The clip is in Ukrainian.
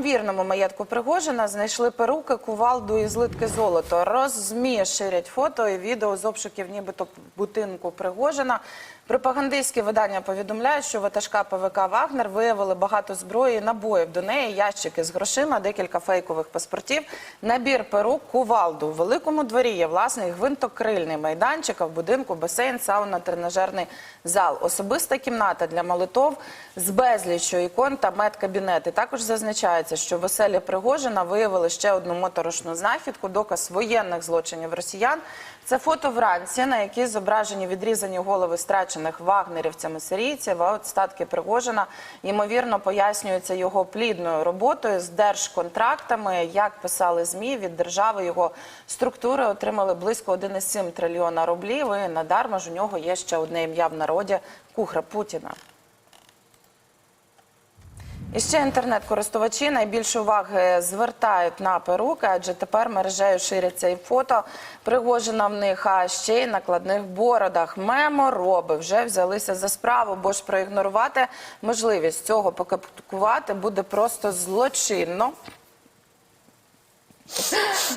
ймовірному маєтку Пригожина знайшли перуки, кувалду і злитки золото. Розмі ширять фото і відео з обшуків нібито будинку Пригожина. Пропагандистські видання повідомляють, що ватажка ПВК «Вагнер» виявили багато зброї і набоїв до неї, ящики з грошима, декілька фейкових паспортів, набір перук, кувалду. У великому дворі є власний гвинтокрильний майданчик, а в будинку басейн, сауна, тренажерний зал. Особиста кімната для молитов з безліччю ікон та медкабінети. Також зазначається, що в оселі Пригожина виявили ще одну моторошну знахідку, доказ воєнних злочинів росіян. Це фото вранці, на якій зображені відрізані голови страчених вагнерівцями сирійців, а от статки Пригожина, ймовірно, пояснюються його плідною роботою з держконтрактами. Як писали ЗМІ, від держави його структури отримали близько 1,7 трильйона рублів. І надарма ж у нього є ще одне ім'я в народі – Кухра Путіна. І ще інтернет-користувачі найбільше уваги звертають на перуки, адже тепер мережею ширяться і фото Пригожина в них, а ще й накладних бородах. Мемороби вже взялися за справу, бо ж проігнорувати можливість цього покапкувати буде просто злочинно.